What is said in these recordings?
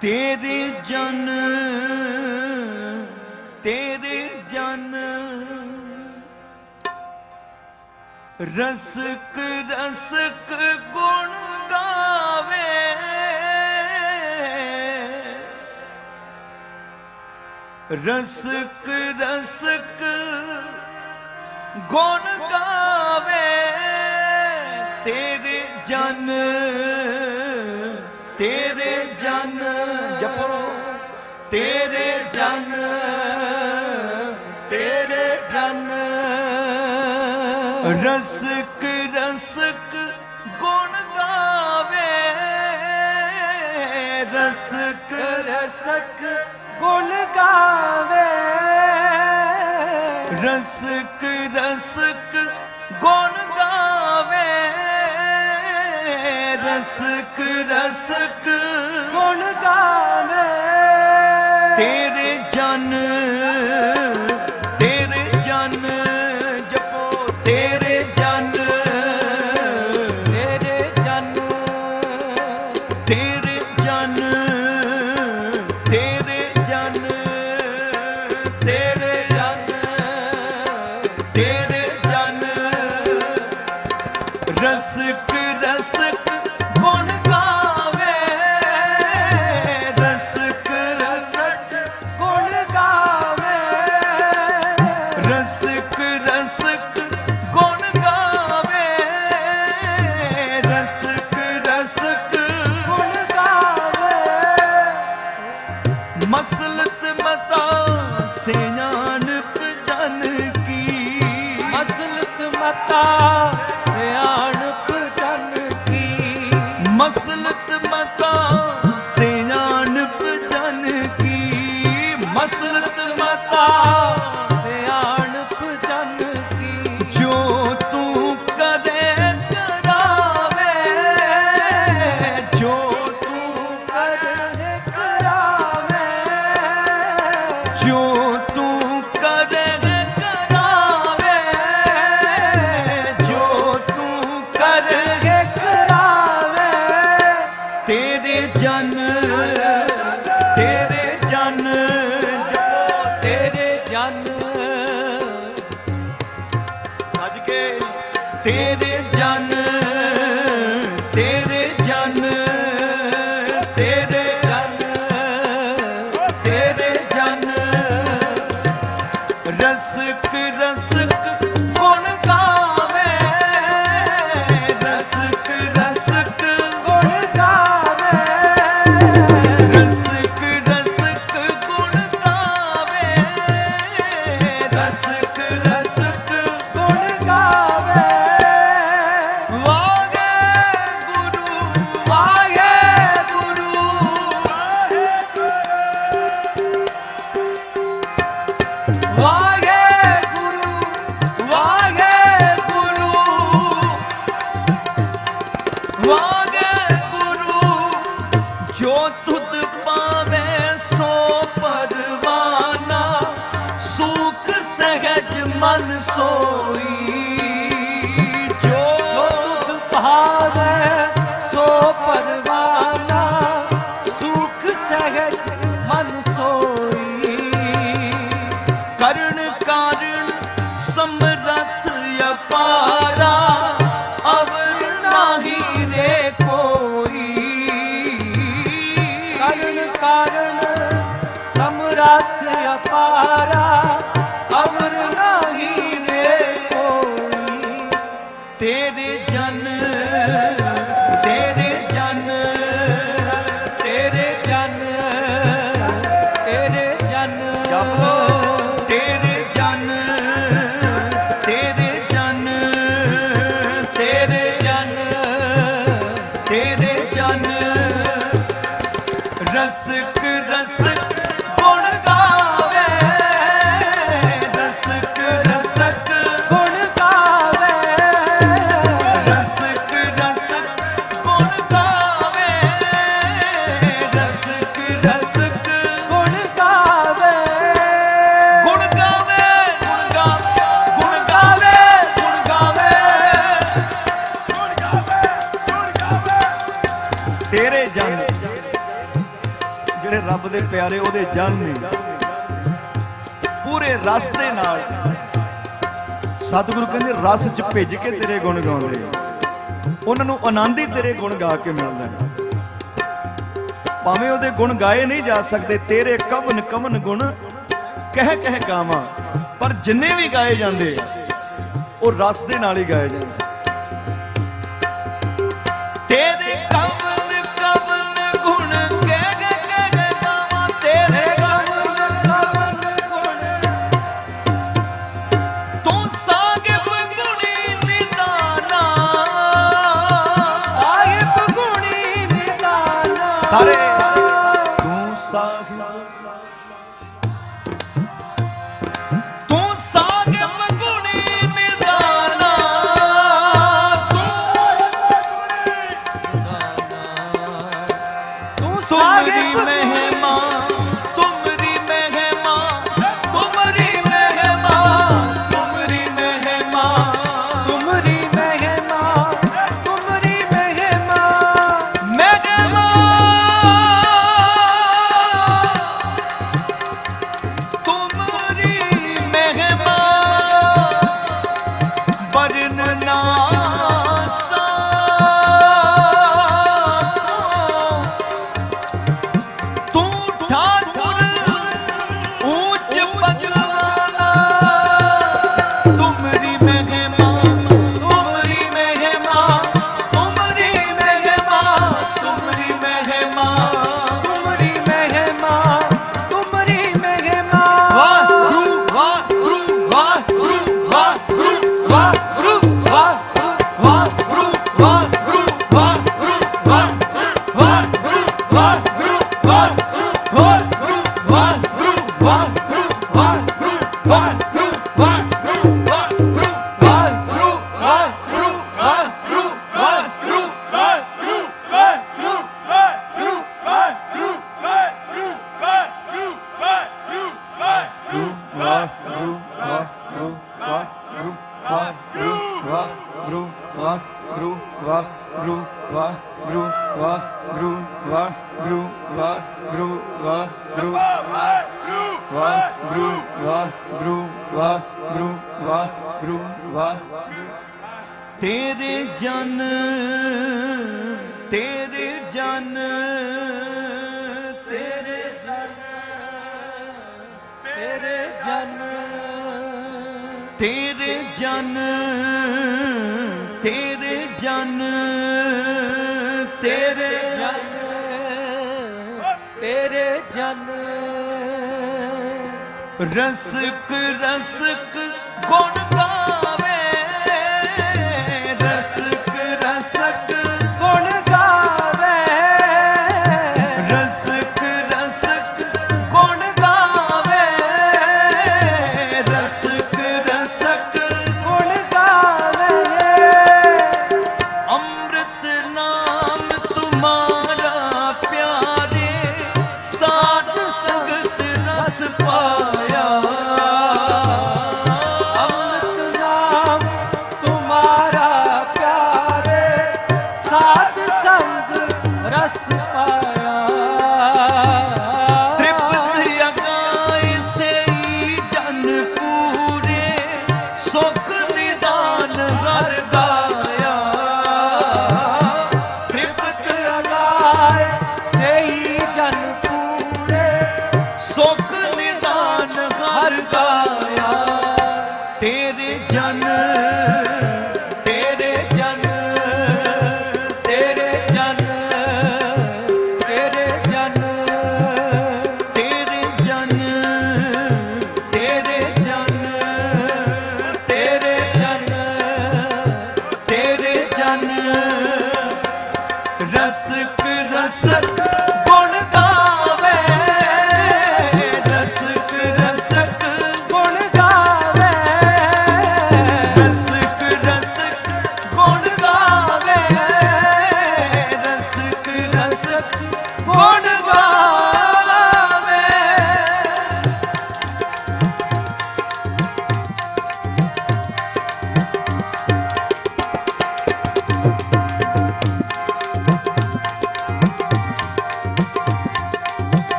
ਤੇਰੇ ਜਨ ਤੇਰੇ ਜਨ। ਰਸਕ ਰਸਕ ਗੁਣ ਗਾਵੇ। ਰਸਕ ਰਸਕ ਗੁਣ ਗਾਵੇ। ਤੇਰੇ ਜਨ ਤੇਰੇ ਜਨ ਜਪੋ, ਤੇਰੇ ਜਨ ਤੇਰੇ ਜਨ। ਰਸਕ ਰਸਕ ਗੁਣ ਗਾਵੇ, ਰਸਕ ਰਸਕ ਗੁਣ ਗਾਵੇ। ਰਸਕ ਰਸਕ ਗੁਣ ਰਸਕ ਰਸਕ ਗੁਣ ਗਾਵੇ? ਤੇਰੇ ਜਨ ਤੇਰੇ ਜਨ ਜਪੋ ਜਨ, ਤੇਰੇ ਜਨ ਤੇਰੇ ਜਨ ਤੇਰੇ ਜਨ ਤੇਰੇ ਜਨ ਤੇਰੇ ਜਨ। ਰਸਕ ਰਸਕ ਦਇਆ 下次呀吧。ਰੱਬ ਦੇ ਪਿਆਰੇ ਉਹਦੇ ਜਲ ਨੇ। ਪੂਰੇ ਰਸ ਨਾਲ। ਸਤਿਗੁਰੂ ਕਹਿੰਦੇ, ਰਸ ਚ ਭਿੱਜ ਕੇ ਤੇਰੇ ਗੁਣ ਗਾਉਂਦੇ ਉਹਨਾਂ ਨੂੰ ਆਨੰਦ ਹੀ ਤੇਰੇ ਗੁਣ ਗਾ ਕੇ ਮਿਲਦਾ ਹੈ। ਭਾਵੇਂ ਉਹਦੇ ਗੁਣ ਗਾਏ ਨਹੀਂ ਜਾ ਸਕਦੇ, ਤੇਰੇ ਕਵਨ ਕਮਨ ਗੁਣ ਕਹਿ ਕਹਿ ਗਾਵਾਂ। ਪਰ ਜਿੰਨੇ ਵੀ ਗਾਏ ਜਾਂਦੇ ਉਹ ਰਸ ਦੇ ਨਾਲ ਹੀ ਗਾਏ ਜਾਂਦੇ ਤੇਰੇ ਕਵਨ され la, la, la. ਜਨ ਤੇਰੇ ਜਨ ਤੇਰੇ ਜਨ ਤੇਰੇ ਜਨ ਤੇਰੇ ਜਨ। ਰਸਕ ਰਸਕ ਗੁਣ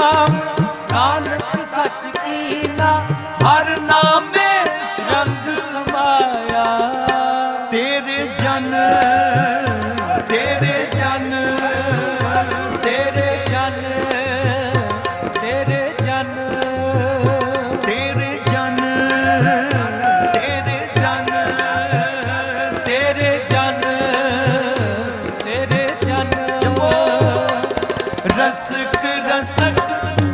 রাম ਰਸਕ ਰਸਕ